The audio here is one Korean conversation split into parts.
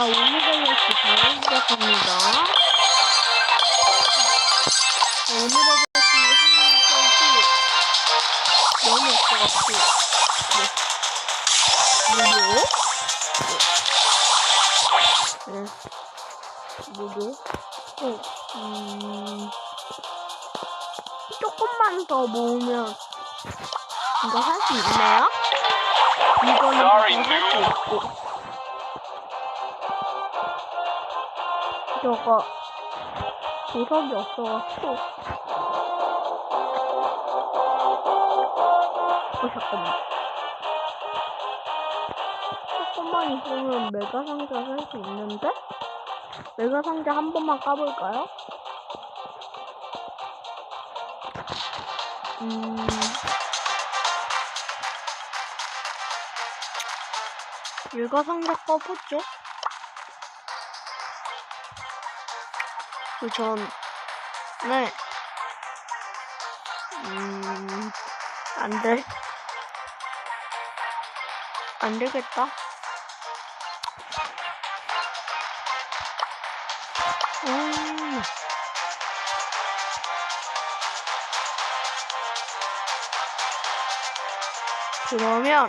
아, 오늘의 레시 바로 시작합니다. 아, 오늘의 레시 한국이 너무 없어갖고. 네. 무료? 네. 무료? 어, 음, 조금만 더 모으면 이거 할 수 있나요? 이거는 할수. 있고. 저거 보석이 없어갖고. 어 잠깐만. 조금만 있으면 메가 상자 살 수 있는데? 메가 상자 한 번만 까볼까요? 음. 메가 상자 꺼보죠 전, 네. 음, 안 돼. 안 되겠다. 음. 그러면,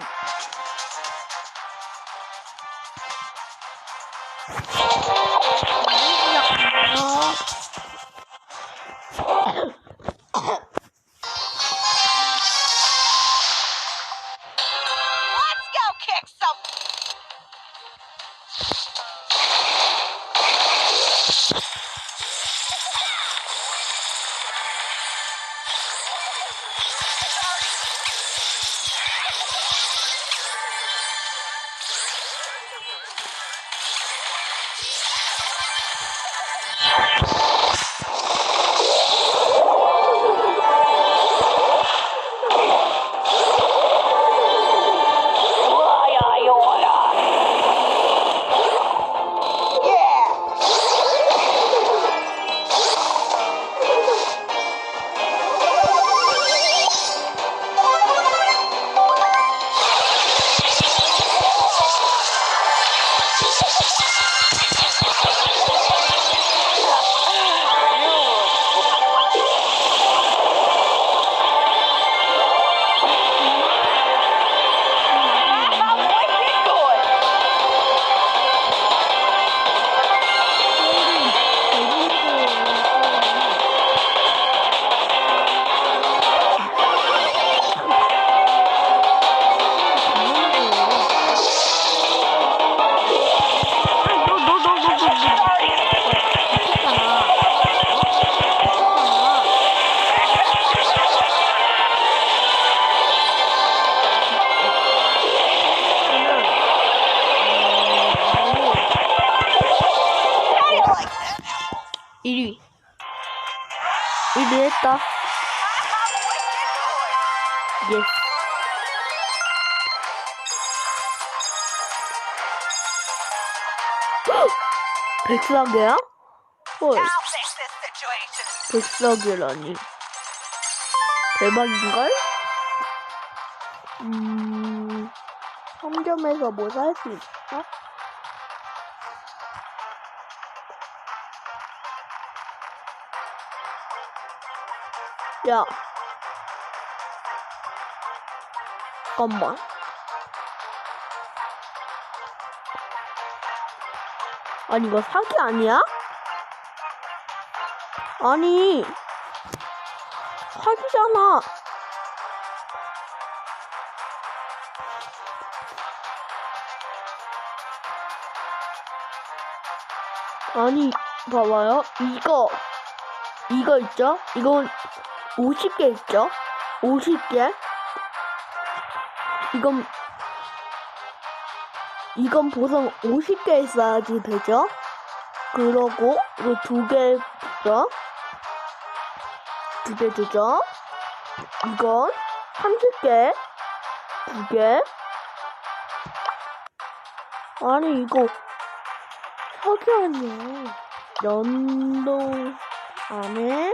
1위. 1위 했다. 헐, I'll fix this situation. 백사개라니. 대박인걸? 음, 3점에서 뭐 살 수 있어? 야. 잠깐만. 아니, 이거 사기 아니야? 아니, 사기잖아. 아니, 봐봐요. 이거, 이거 있죠? 이건 50개 있죠? 50개? 이건, 이건 보석 50개 있어야지 되죠? 그러고, 이거 두 개 주죠? 두 개 주죠? 이건 30개, 두 개. 아니, 이거, 사기 아니야. 연동 안에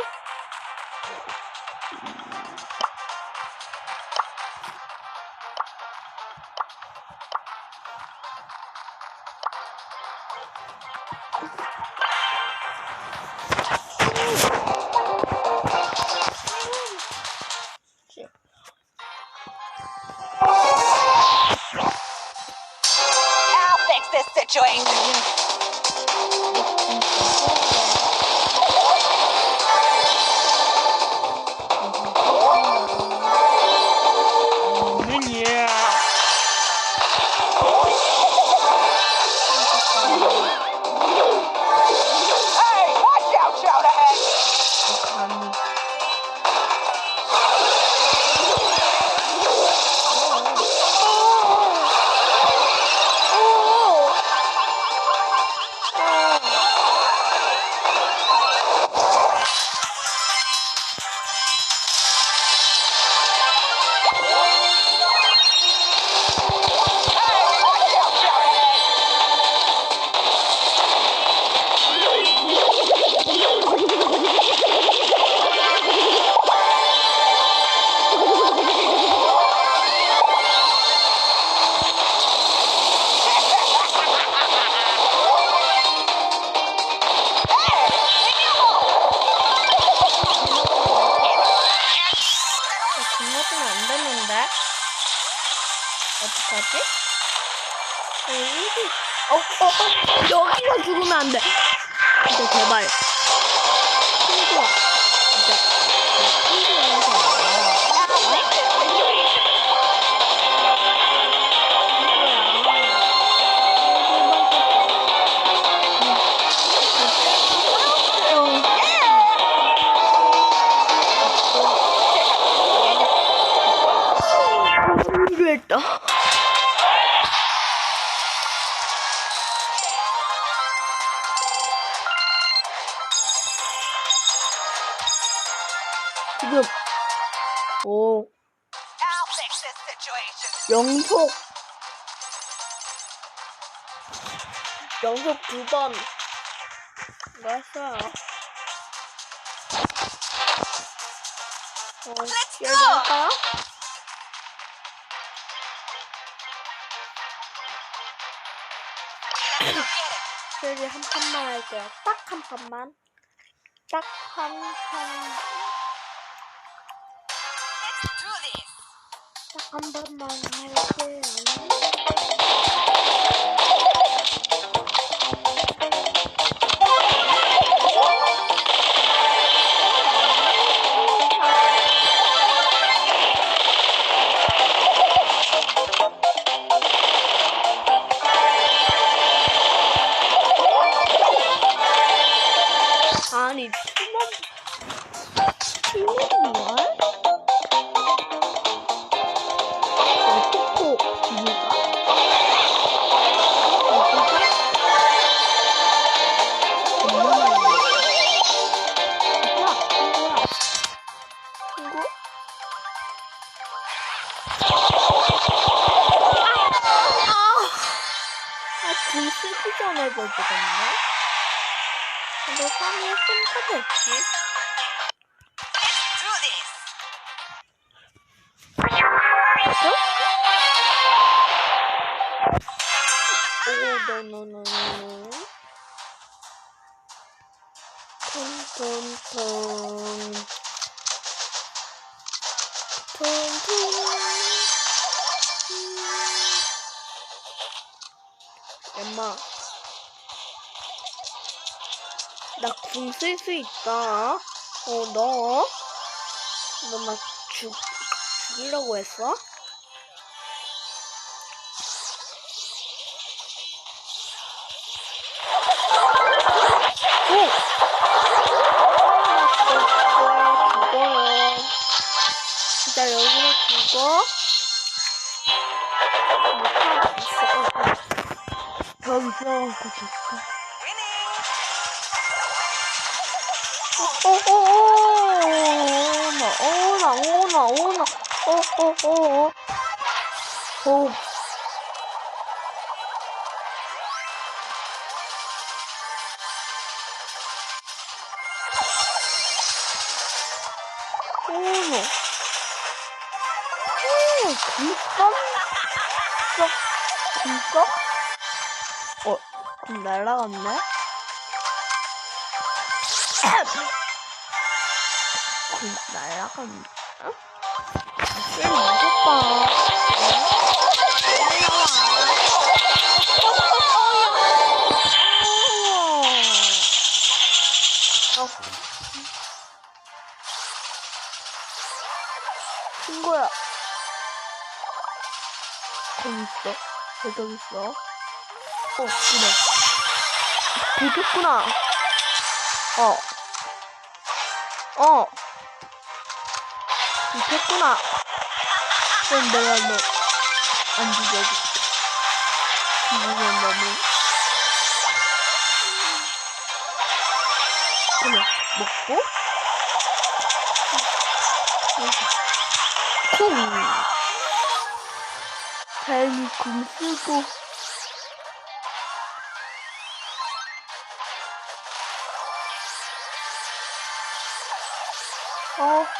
어, 어, 어, 여기서 죽으면 안 돼. 진짜 제발. 친구야. 진짜. 친구 situation. 영속 영속 두번 했어요. 어, Let's go! 여기 한 판만 할게요. 딱 한 판만. 딱 한 판. 딱한번 쓰기 전에 벌써갔네? 근데 3위 쓴카 나궁쓸 수 있다. 어, 너? 너 막 죽, 죽이려고 했어? 있어. 더 무서워하고 죽어. 오오오오나 오나 오나 오나 오오오 오 오노 오 김밥 김밥 김밥 어좀 날라갔네? 좀 날라갔네. 어? 쌤 무섭다. 어. 친구야. 거기 있어. 왜 저기 있어? 어, 그래. 되겠구나. 어. 어. 되겠구나. 그럼 내가 너안 죽여줄게. 죽으면 너무. 그래, 먹고. 쿵. 다행히 금 쓰고. 어.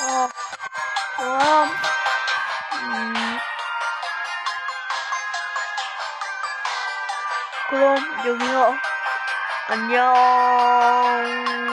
어. 그럼, 음. 그럼 여기서 안녕.